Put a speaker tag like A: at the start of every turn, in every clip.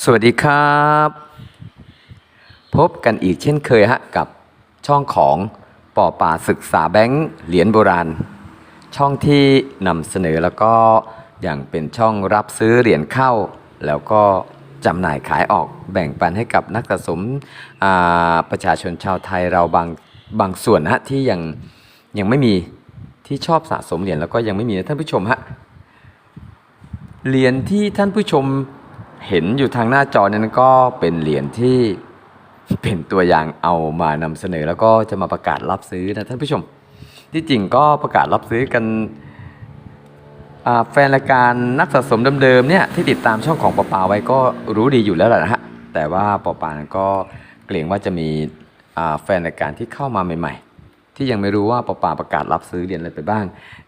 A: สวัสดีครับ พบกันอีกเช่นเคยฮะกับช่องของป่อป่าศึกษาแบงค์เหรียญโบราณ ช่องที่นำเสนอแล้วก็อย่างเป็นช่องรับซื้อเหรียญเข้า แล้วก็จำหน่ายขายออกแบ่งปันให้กับนักสะสมอาประชาชนชาวไทยเราบางบางส่วนนะฮะที่ยังยังไม่มีที่ชอบสะสมเหรียญแล้วก็ยังไม่มีนะท่านผู้ชมฮะเหรียญที่ท่านผู้ชม เห็นอยู่ทางหน้าจอนั้นก็เป็นเหรียญที่เป็นตัวอย่างเอามานำเสนอแล้วก็จะมาประกาศรับซื้อนะท่านผู้ชม ที่จริงก็ประกาศรับซื้อกันแฟนรายการนักสะสมเดิมๆเนี่ยที่ติดตามช่องของปอปาไว้ก็รู้ดีอยู่แล้วแหละนะฮะแต่ว่าปอปาก็เกรงว่าจะมีแฟนรายการที่เข้ามาใหม่ ๆ ที่ยังไม่รู้ว่าปอปาประกาศรับซื้อเหรียญอะไรไปบ้าง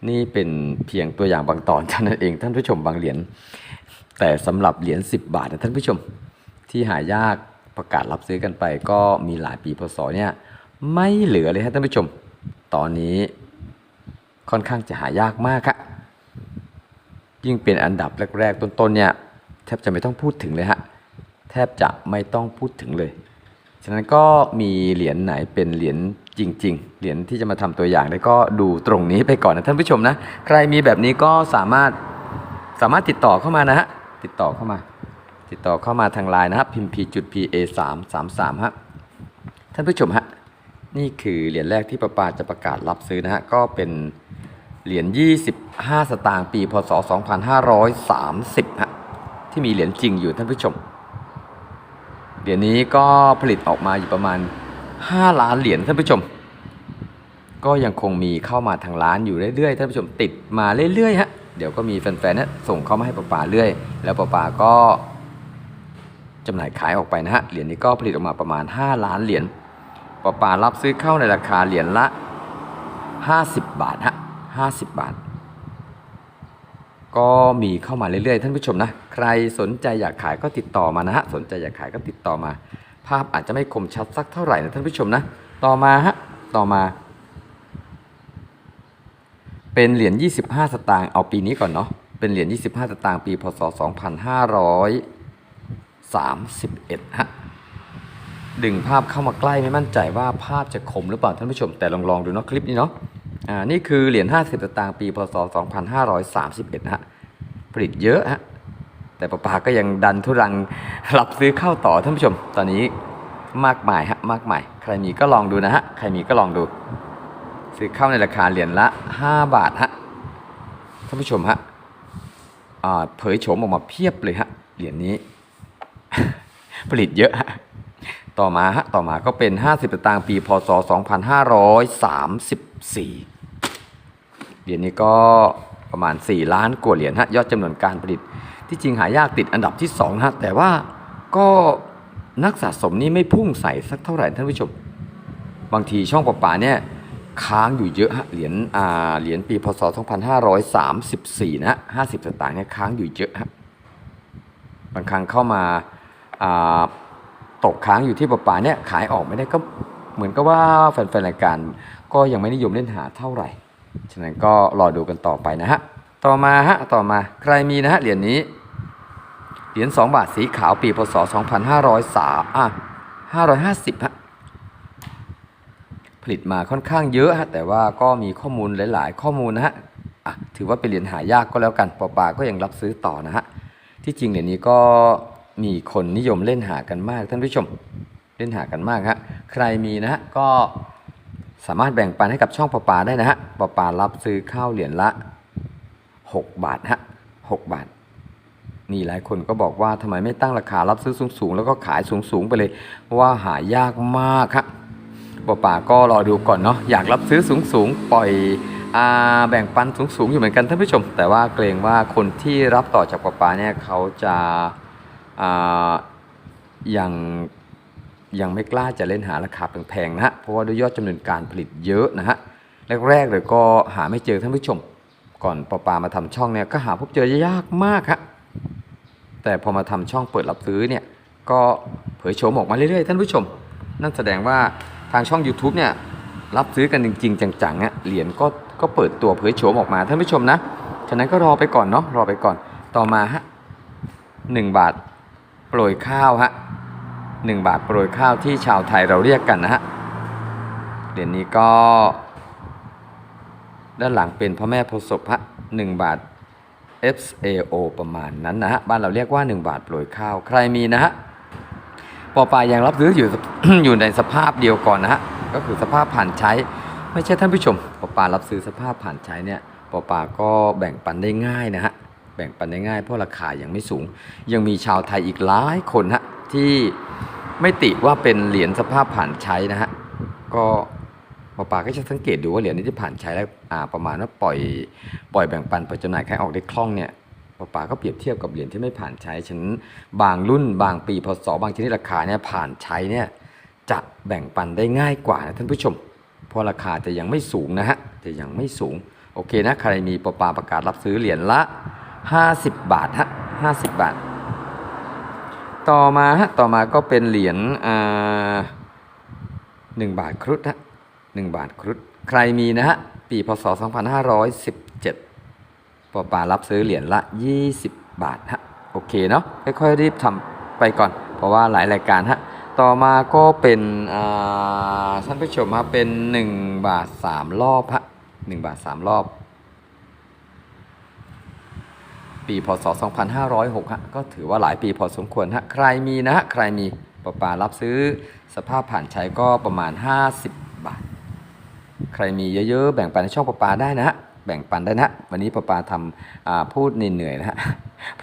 A: นี่เป็นเพียงตัวอย่างบางตอนเท่านั้นเองท่านผู้ชมบางเหรียญ แต่สำหรับเหรียญ10 บาทนะท่านผู้ชม ที่หายากประกาศรับซื้อกันไป ก็มีหลายปีพศเนี่ยไม่เหลือเลยครับท่านผู้ชม ตอนนี้ค่อนข้างจะหายากมากครับยิ่งเป็นอันดับแรกๆ ต้นๆเนี่ยแทบจะไม่ต้องพูดถึงเลยฮะแทบจะไม่ต้องพูดถึงเลย ฉะนั้นก็มีเหรียญไหนเป็นเหรียญจริง ๆ เหรียญที่จะมาทำตัวอย่างได้ก็ดูตรงนี้ไปก่อนนะท่านผู้ชมนะ ใครมีแบบนี้ก็สามารถสามารถติดต่อเข้ามานะฮะ ติดต่อเข้ามา ติดต่อเข้ามาทางไลน์นะครับ พิมพ์ p จุด p a 3 3 3ฮะท่านผู้ชมฮะนี่คือเหรียญแรกที่ประปาจะประกาศรับซื้อนะฮะก็เป็นเหรียญ25 สตางค์ปี พศ 2530ฮะที่มีเหรียญจริงอยู่ท่านผู้ชมเหรียญนี้ก็ผลิตออกมาอยู่ประมาณ 5 ล้านเหรียญท่านผู้ชม ก็ยังคงมีเข้ามาทางร้านอยู่เรื่อยๆท่านผู้ชมติดมาเรื่อยๆฮะ เดี๋ยวก็มีแฟนๆนะส่งเข้ามาให้ป้าป่าเรื่อย แล้วป้าป่าก็จำหน่ายขายออกไปนะฮะ เหรียญนี้ก็ผลิตออกมาประมาณ 5 ล้านเหรียญป้าป่ารับซื้อเข้าในราคาเหรียญละ 50 บาทฮะ50 บาท ก็มีเข้ามาเรื่อยๆ ท่านผู้ชมนะ ใครสนใจอยากขายก็ติดต่อมานะฮะ สนใจอยากขายก็ติดต่อมา ภาพอาจจะไม่คมชัดสักเท่าไหร่นะท่านผู้ชมนะ ต่อมาฮะ ต่อมา เป็นเหรียญ 25 สตางค์เอาปีนี้ก่อนเนาะเป็นเหรียญ 25 สตางค์ปี พศ 2531 ฮะ ดึงภาพเข้ามาใกล้ไม่มั่นใจว่าภาพจะคมหรือเปล่าท่านผู้ชม แต่ลองลองดูเนาะคลิปนี้เนาะ อ่า นี่คือเหรียญ 50 สตางค์ปี พศ 2531 ฮะ ผลิตเยอะฮะ แต่ป้าปาก็ยังดันทุรังรับซื้อเข้าต่อท่านผู้ชม ตอนนี้มากมายฮะ มากมาย ใครมีก็ลองดูนะฮะ ใครมีก็ลองดู ซื้อเข้าในราคาเหรียญละ 5 บาทฮะท่านผู้ชมฮะเผยโฉมออกมาเพียบเลยฮะเหรียญนี้ ผลิตเยอะฮะต่อมาฮะต่อมาก็เป็น 50สตางค์ปีพศ 2534 เหรียญนี้ก็ประมาณ 4 ล้านกว่าเหรียญฮะยอดจำนวนการผลิตที่จริงหายากติดอันดับที่2ฮะแต่ว่าก็นักสะสมนี่ไม่พุ่งใส่สักเท่าไหร่ท่านผู้ชม บางทีช่องประปาเนี่ย ค้างอยู่เยอะฮะเหรียญอ่าเหรียญปีพศ 2534 นะฮะ50 สตางค์เนี่ยค้างอยู่เยอะฮะบางครั้งเข้ามาอ่าตกค้างอยู่ที่ประปาเนี่ยขายออกไม่ได้ก็เหมือนกับว่าแฟนๆรายการก็ยังไม่นิยมเล่นหาเท่าไหร่ ฉะนั้นก็รอดูกันต่อไปนะฮะ ต่อมาฮะ ต่อมาใครมีนะฮะเหรียญนี้ เหรียญ2บาทสีขาวปีพศ 2503อะ550ฮะ ผลิตมาค่อนข้างเยอะฮะแต่ว่าก็มีข้อมูลหลาย ๆ ข้อมูลนะฮะอะถือว่าเป็นเหรียญหายากก็แล้วกันปอปาก็ยังรับซื้อต่อนะฮะที่จริงเหรียญนี้ก็มีคนนิยมเล่นหากันมากท่านผู้ชมเล่นหากันมากฮะใครมีนะฮะก็สามารถแบ่งปันให้กับช่องปอปาได้นะฮะปอปารับซื้อข้าวเหรียญละ 6 บาทฮะ6บาทนี่หลายคนก็บอกว่าทำไมไม่ตั้งราคารับซื้อสูงๆ แล้วก็ขายสูงๆ ไปเลยว่าหายากมากครับ ป้าป่าก็รอดูก่อนเนาะอยากรับซื้อสูงสูงๆปล่อยอาแบ่งปันสูงสูงๆอยู่เหมือนกันท่านผู้ชม แต่ว่าเกรงว่าคนที่รับต่อจากป้าป่าเนี่ยเขาจะอ่ายังยังไม่กล้าจะเล่นหาราคาแพงๆนะฮะเพราะว่าด้วยยอดจำนวนการผลิตเยอะนะฮะแรกๆเลยก็หาไม่เจอท่านผู้ชม ก่อนป้าป่ามาทำช่องเนี่ยก็หาพบเจอยากมากฮะแต่พอมาทำช่องเปิดรับซื้อเนี่ยก็เผยโฉมออกมาเรื่อยๆท่านผู้ชม นั่นแสดงว่าางช่อง YouTube เนี่ยรับซื้อกันจริง ๆ จังๆอะเหรียญก็ก็เปิดตัวเผยโฉมออกมาท่านผู้ชมนะฉะนั้นก็รอไปก่อนเนาะรอไปก่อนต่อมาฮะหนึ่งบาทโปรยข้าวฮะหนึ่งบาทโปรยข้าวที่ชาวไทยเราเรียกกันนะฮะเหรียญนี้ก็ ด้านหลังเป็นพระแม่โพศพฮะหนึ่งบาท FAO ประมาณนั้นนะฮะบ้านเราเรียกว่า 1 บาทโปรยข้าว ใครมีนะฮะ ปอปายังรับซื้ออยู่ อยู่ในสภาพเดียวก่อนนะฮะก็คือสภาพผ่านใช้ ไม่ใช่ท่านผู้ชมปอปารับซื้อสภาพผ่านใช้เนี่ยปอปาก็แบ่งปันได้ง่ายนะฮะแบ่งปันได้ง่ายเพราะราคายังไม่สูง ยังมีชาวไทยอีกหลายคนฮะที่ไม่ติว่าเป็นเหรียญสภาพผ่านใช้นะฮะก็ปอปาก็จะสังเกตดูว่าเหรียญนี้ที่ผ่านใช้แล้วอ่าประมาณว่าปล่อยปล่อยแบ่งปันปล่อยจำหน่ายขายออกได้คล่องเนี่ย ปอปาก็เปรียบเทียบกับเหรียญที่ไม่ผ่านใช้ฉะนั้นบางรุ่นบางปีพศบางชนิดราคาเนี่ยผ่านใช้เนี่ยจะแบ่งปันได้ง่ายกว่านะท่านผู้ชม เพราะราคาจะยังไม่สูงนะฮะจะยังไม่สูง โอเคนะใครมีปอปาประกาศรับซื้อเหรียญละ 50 บาทฮะ50 บาท ต่อมาฮะต่อมาก็เป็นเหรียญอ่าหนึ่งบาทครุฑฮะหนึ่งบาทครุฑใครมีนะฮะปีพศ 2517 ปอปารับซื้อเหรียญละ 20 บาทฮะโอเคเนาะค่อยๆรีบทำไปก่อน เพราะว่าหลายรายการฮะต่อมาก็เป็นท่านผู้ชมฮะเป็น 1 บาท 3 รอบฮะ1บาท 3 รอบ ปีพศ 2506ฮะก็ถือว่าหลายปีพอสมควรฮะใครมีนะฮะใครมีปะปารับซื้อสภาพผ่านใช้ก็ประมาณ 50 บาท ใครมีเยอะๆ แบ่งปันในช่องปะปาได้นะฮะ แบ่งปันได้นะ วันนี้ปะปาทำพูดเหนื่อยๆนะฮะ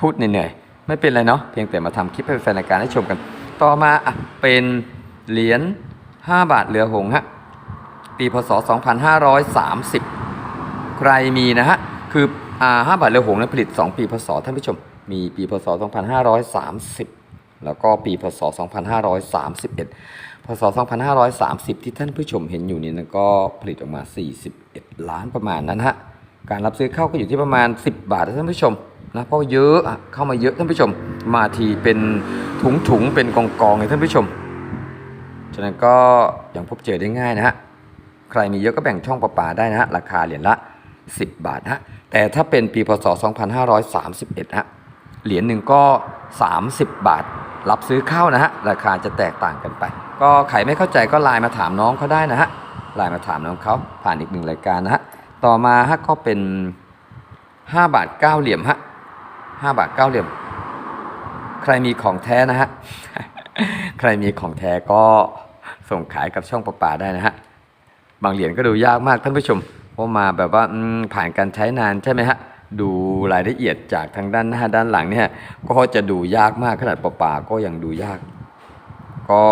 A: พูดเหนื่อยๆไม่เป็นไรเนาะเพียงแต่มาทำคลิปให้แฟนรายการได้ชมกัน ต่อมาอเป็นเหรียญ5บาทเรือหงส์ฮะปีพศ 2530 ใครมีนะฮะคืออ่า5บาทเรือหงส์นั้นผลิต 2 ปีพศท่านผู้ชม มีปีพศ 2530 แล้วก็ปีพศ 2531 พศ 2530 ที่ท่านผู้ชมเห็นอยู่นี่นะก็ผลิตออกมา 41 ล้านประมาณนั้นฮะ การรับซื้อเข้าก็อยู่ที่ประมาณ 10 บาทท่านผู้ชมนะเพราะเยอะอะเข้ามาเยอะท่านผู้ชม มาทีเป็นถุงๆเป็นกองๆเลยท่านผู้ชม ฉะนั้นก็ยังพบเจอได้ง่ายนะฮะใครมีเยอะก็แบ่งช่องประปาได้นะฮะราคาเหรียญละ 10 บาทฮะแต่ถ้าเป็นปีพศ 2531ฮะเหรียญหนึ่งก็ 30 บาท รับซื้อเข้านะฮะราคาจะแตกต่างกันไป ก็ใครไม่เข้าใจก็ไลน์มาถามน้องเขาได้นะฮะไลน์มาถามน้องเขาผ่านอีกหนึ่งรายการนะฮะ ต่อมาฮะก็เป็น5บาท9เหลี่ยมฮะ5บาท9เหลี่ยม ใครมีของแท้นะฮะ ใครมีของแท้ก็ส่งขายกับช่องประปาได้นะฮะ บางเหรียญก็ดูยากมากท่านผู้ชม เพราะมาแบบว่าผ่านการใช้นานใช่ไหมฮะ ดูรายละเอียดจากทางด้านหน้าด้านหลังเนี่ย ก็จะดูยากมากขนาดประปาก็ยังดูยาก ก็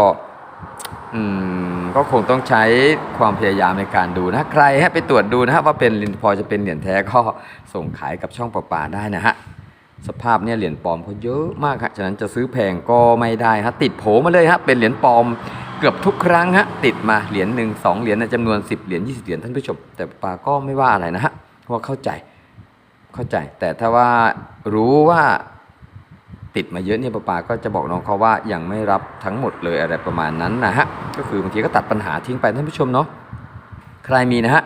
A: อืม ก็คงต้องใช้ความพยายามในการดูนะใครฮะไปตรวจดูนะฮะว่าเป็นพอจะเป็นเหรียญแท้ก็ส่งขายกับช่องประปาได้นะฮะสภาพเนี่ยเหรียญปลอมเขาเยอะมากฮะฉะนั้นจะซื้อแพงก็ไม่ได้ฮะติดโผมาเลยฮะเป็นเหรียญปลอมเกือบทุกครั้งฮะติดมาเหรียญหนึ่งสองเหรียญในจำนวน 10 เหรียญ20 เหรียญท่านผู้ชมแต่ปาก็ไม่ว่าอะไรนะฮะเพราะว่าเข้าใจเข้าใจ แต่ถ้าว่ารู้ว่า ติดมาเยอะเนี่ยปาปาก็จะบอกน้องเขาว่ายังไม่รับทั้งหมดเลยอะไรประมาณนั้นนะฮะก็คือบางทีก็ตัดปัญหาทิ้งไปท่านผู้ชมเนาะใครมีนะฮะ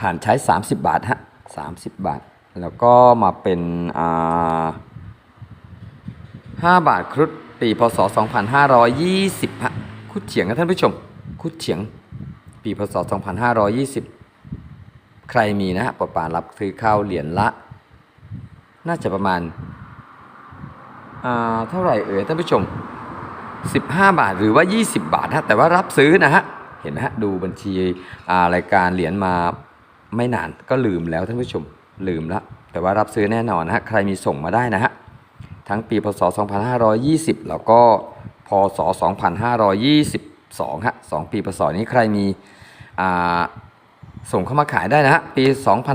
A: ผ่านใช้ 30 บาทฮะ30 บาท แล้วก็มาเป็นอ่า5บาทครุฑปีพศ 2520ฮะคุดเฉียงนะท่านผู้ชม คุดเฉียง ปีพศ 2520 ใครมีนะฮะปะปารับซื้อข้าวเหรียญละ น่าจะประมาณ เท่าไหร่เอ่ยท่านผู้ชม 15 บาทหรือว่า 20 บาทฮะแต่ว่ารับซื้อนะฮะเห็นไหมฮะดูบัญชีรายการเหรียญมาไม่นานก็ลืมแล้วท่านผู้ชมลืมล้วแต่ว่ารับซื้อแน่นอนนะฮะใครมีส่งมาได้นะฮะทั้งปีพศ 2520 แล้วก็พศ 2522 ฮะ2ปีพศนี้ใครมีส่งเข้ามาขายได้นะฮะปี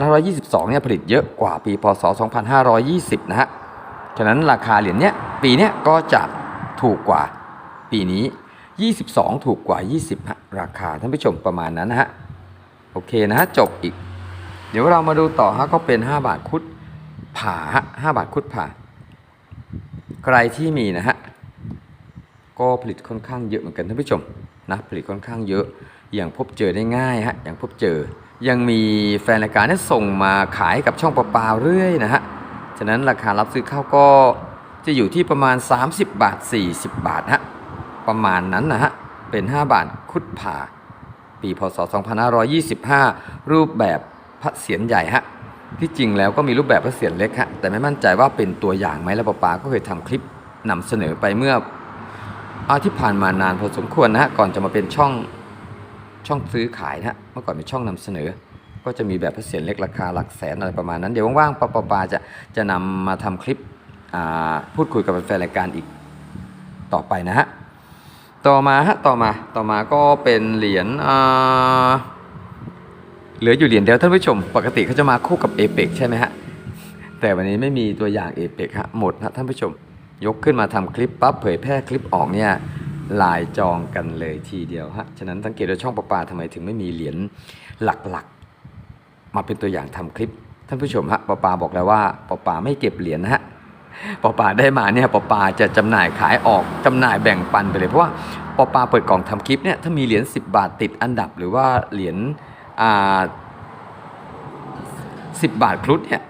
A: 2522 เนี่ยผลิตเยอะกว่าปีพศ 2520 นะฮะ ฉะนั้นราคาเหรียญเนี้ยปีเนี้ยก็จะถูกกว่าปีนี้ 22 ถูกกว่า 20ฮะราคาท่านผู้ชมประมาณนั้นนะฮะโอเคนะฮะจบอีก เดี๋ยวเรามาดูต่อฮะก็เป็น 5 บาทคุดผ่าฮะ5บาทคุดผ่า ใครที่มีนะฮะก็ผลิตค่อนข้างเยอะเหมือนกันท่านผู้ชมนะผลิตค่อนข้างเยอะอย่างพบเจอได้ง่ายฮะอย่างพบเจอยังมีแฟนรายการเนี่ยส่งมาขายกับช่องปลาปาเรื่อยนะฮะ ฉะนั้นราคารับซื้อข้าวก็จะอยู่ที่ประมาณ 30 บาท 40 บาทฮะประมาณนั้นนะฮะเป็น 5 บาทคุดผ่า ปีพศ 2525 รูปแบบพระเศียรใหญ่ฮะที่จริงแล้วก็มีรูปแบบพระเศียรเล็กฮะแต่ไม่มั่นใจว่าเป็นตัวอย่างไหมแล้วป้าปาก็เคยทำคลิปนำเสนอไปเมื่ออาที่ผ่านมานานพอสมควรนะฮะก่อนจะมาเป็นช่องช่องซื้อขายนะฮะเมื่อก่อนเป็นช่องนำเสนอ ก็จะมีแบบพระเศียรเล็กราคาหลักแสนอะไรประมาณนั้น เดี๋ยวว่างๆปปปาจะจะนำมาทำคลิปอ่าพูดคุยกับแฟนรายการอีกต่อไปนะฮะ ต่อมาฮะ ต่อมา ต่อมาก็เป็นเหรียญอ่าเหลืออยู่เหรียญเดียวท่านผู้ชม ปกติเขาจะมาคู่กับเอเปกใช่ไหมฮะ แต่วันนี้ไม่มีตัวอย่างเอเปกฮะ หมดฮะท่านผู้ชม ยกขึ้นมาทำคลิปปั๊บเผยแพร่คลิปออกเนี่ยลายจองกันเลยทีเดียวฮะ ฉะนั้นสังเกตว่าช่องประปาทำไมถึงไม่มีเหรียญหลักๆ มาเป็นตัวอย่างทำคลิป ท่านผู้ชมฮะประปาบอกแล้วว่าประปาไม่เก็บเหรียญนะฮะปอปาได้มาเนี่ยปอปาจะจำหน่ายขายออกจำหน่ายแบ่งปันไปเลย เพราะว่าปอปาเปิดกล่องทำคลิปเนี่ยถ้ามีเหรียญ10 บาทติดอันดับหรือว่าเหรียญอ่าสิบาทครุฑเนี่ย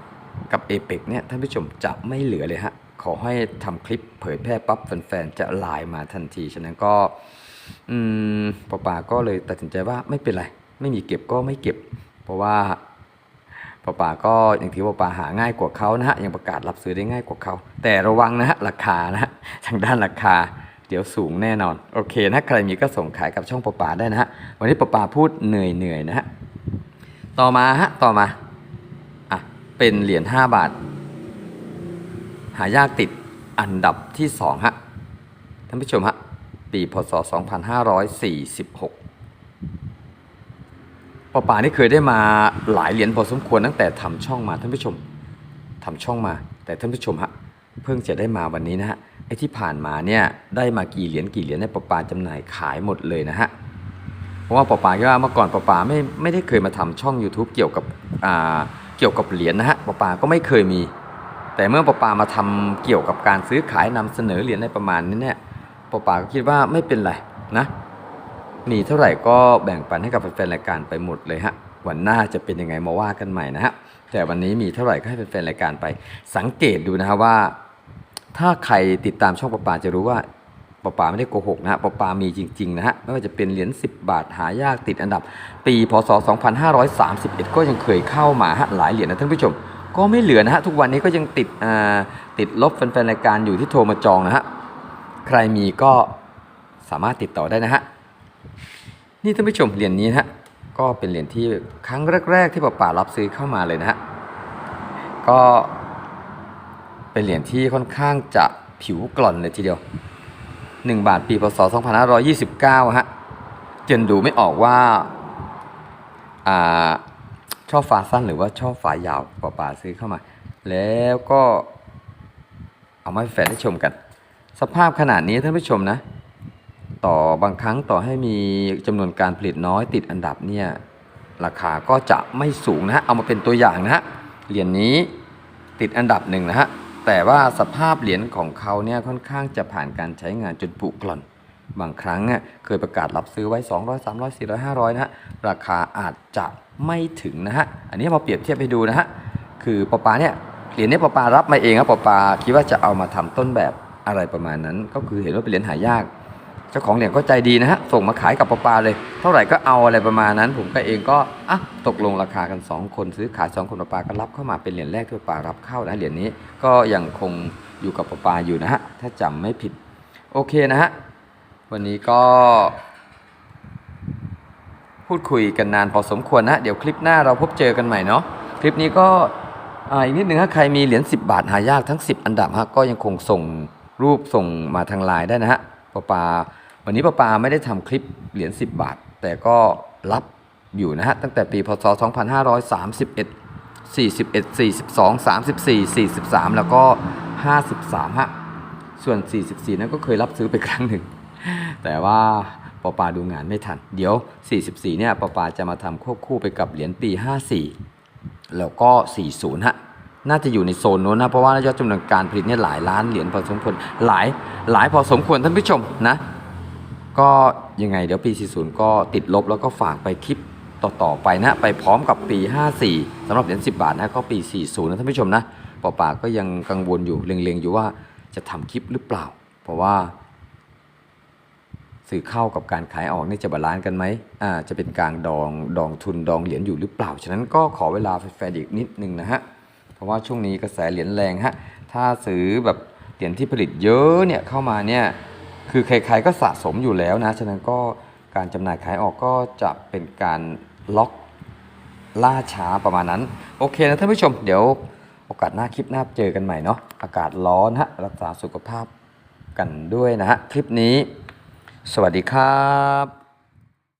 A: กับเอเปกเนี่ยท่านผู้ชมจะไม่เหลือเลยฮะขอให้ทำคลิปเผยแพร่ปั๊บแฟนๆจะไลน์มาทันที ฉะนั้นก็อืมปอปาก็เลยตัดสินใจว่าไม่เป็นไร ไม่มีเก็บก็ไม่เก็บ เพราะว่า ปอปาก็อย่างที่ปอปาหาง่ายกว่าเขานะฮะยังประกาศรับซื้อได้ง่ายกว่าเขา แต่ระวังนะฮะราคานะฮะทางด้านราคา เดี๋ยวสูงแน่นอน โอเคนะใครมีก็ส่งขายกับช่องปอปาได้นะฮะวันนี้ปอปาพูดเหนื่อยเหนื่อยนะฮะต่อมาฮะต่อมาอะเป็นเหรียญ5บาท หายากติดอันดับที่2ฮะท่านผู้ชมฮะปีพศ 2546 ปอป่านี่เคยได้มาหลายเหรียญพอสมควรตั้งแต่ทำช่องมาท่านผู้ชมทำช่องมา แต่ท่านผู้ชมฮะเพิ่งจะได้มาวันนี้นะฮะไอ้ที่ผ่านมาเนี่ยได้มากี่เหรียญกี่เหรียญในยปอป่าจำหน่ายขายหมดเลยนะฮะเพราะว่าปอป่าคิดว่าเมื่อก่อนปอป่าไม่ไม่ได้เคยมาทำช่อง YouTube เกี่ยวกับอ่าเกี่ยวกับเหรียญนะฮะปอป่าก็ไม่เคยมี แต่เมื่อปอป่ามาทำเกี่ยวกับการซื้อขายนำเสนอเหรียญในประมาณนี้เนี่ยปอป่าก็คิดว่าไม่เป็นไรนะ มีเท่าไหร่ก็แบ่งปันให้กับแฟนๆรายการไปหมดเลยฮะวันหน้าจะเป็นยังไงมาว่ากันใหม่นะฮะแต่วันนี้มีเท่าไหร่ก็ให้แฟนๆรายการไป สังเกตดูนะฮะว่า ถ้าใครติดตามช่องปะปาจะรู้ว่าปะปาไม่ได้โกหกนะฮะปะปามีจริงๆนะฮะไม่ว่าจะเป็นเหรียญ10 บาทหายากติดอันดับ ปีพศ 2531 ก็ยังเคยเข้ามาฮะหลายเหรียญนะท่านผู้ชม ก็ไม่เหลือนะฮะทุกวันนี้ก็ยังติดอ่าติดลบแฟนๆรายการอยู่ที่โทรมาจองนะฮะใครมีก็สามารถติดต่อได้นะฮะ นี่ท่านผู้ชมเหรียญนี้นะฮะก็เป็นเหรียญที่ครั้งแรก ๆ ที่ป่าป่ารับซื้อเข้ามาเลยนะฮะก็เป็นเหรียญที่ค่อนข้างจะผิวกร่อนเลยทีเดียว 1 บาทปีพศ 2529 ฮะจนดูไม่ออกว่าอ่าชอบฝาสั้นหรือว่าชอบฝายาวป่าป่าซื้อเข้ามา แล้วก็เอามาแฟนได้ชมกัน สภาพขนาดนี้ท่านผู้ชมนะ ต่อบางครั้งต่อให้มีจำนวนการผลิตน้อยติดอันดับเนี่ยราคาก็จะไม่สูงนะฮะเอามาเป็นตัวอย่างนะฮะเหรียญนี้ติดอันดับหนึ่งนะฮะแต่ว่าสภาพเหรียญของเขาเนี่ยค่อนข้างจะผ่านการใช้งานจนผุกร่อน บางครั้งเนี่ยเคยประกาศรับซื้อไว้ 200 300 400 500นะฮะราคาอาจจะไม่ถึงนะฮะอันนี้มาเปรียบเทียบให้ดูนะฮะคือปอปาเนี่ยเหรียญนี้ปอปารับมาเองครับปอปาคิดว่าจะเอามาทำต้นแบบอะไรประมาณนั้น ก็คือเห็นว่าเป็นเหรียญหายาก เจ้าของเหรียญก็ใจดีนะฮะ ส่งมาขายกับปอปาเลย เท่าไหร่ก็เอาอะไรประมาณนั้น ผมก็เองก็อะตกลงราคากัน 2 คนซื้อขาย 2 คนปอปาก็รับเข้ามาเป็นเหรียญแรกที่ปอปารับเข้านะเหรียญนี้ก็ยังคงอยู่กับปอปาอยู่นะฮะ ถ้าจำไม่ผิด โอเคนะฮะ วันนี้ก็ พูดคุยกันนานพอสมควรนะ เดี๋ยวคลิปหน้าเราพบเจอกันใหม่เนาะ คลิปนี้ก็อ่าอีกนิดนึงถ้าใครมีเหรียญ10 บาทหายากทั้ง 10 อันดับฮะก็ยังคงส่งรูปส่งมาทางไลน์ได้นะฮะ ปอปา วันนี้ปอปาไม่ได้ทำคลิปเหรียญ10 บาท แต่ก็รับอยู่นะฮะตั้งแต่ปีพศ 2531 41 42 34 43 แล้วก็ 53ฮะส่วน 44 นั้นก็เคยรับซื้อไปครั้งหนึ่ง แต่ว่าปอปาดูงานไม่ทัน เดี๋ยว 44 เนี่ยปอปาจะมาทำควบคู่ไปกับเหรียญปี 54 แล้วก็ 40ฮะ น่าจะอยู่ในโซนโน้นนะเพราะว่ายอดจำนวนการผลิตเนี่ยหลายล้านเหรียญพอสมควรหลายหลายพอสมควรท่านผู้ชมนะก็ยังไงเดี๋ยวปี 40 ก็ติดลบแล้วก็ฝากไปคลิปต่อๆไปนะไปพร้อมกับปี 54สำหรับเหรียญ10 บาทนะก็ปี 40 นะท่านผู้ชมนะปอป่าก็ยังกังวลอยู่เล็งๆอยู่ว่าจะทำคลิปหรือเปล่า เพราะว่า สื่อเข้ากับการขายออกนี่จะบาลานซ์กันไหมอ่าจะเป็นการดองดองทุนดองเหรียญอยู่หรือเปล่า ฉะนั้นก็ขอเวลาแฟนๆอีกนิดนึงนะฮะ เพราะว่าช่วงนี้กระแสเหรียญแรงฮะถ้าซื้อแบบเหรียญที่ผลิตเยอะเนี่ยเข้ามาเนี่ยคือใครๆก็สะสมอยู่แล้วนะฉะนั้นก็การจำหน่ายขายออกก็จะเป็นการล็อกล่าช้าประมาณนั้น โอเคนะท่านผู้ชมเดี๋ยวโอกาสหน้าคลิปหน้าเจอกันใหม่เนาะอากาศร้อนฮะรักษาสุขภาพกันด้วยนะฮะ คลิปนี้ สวัสดีครับ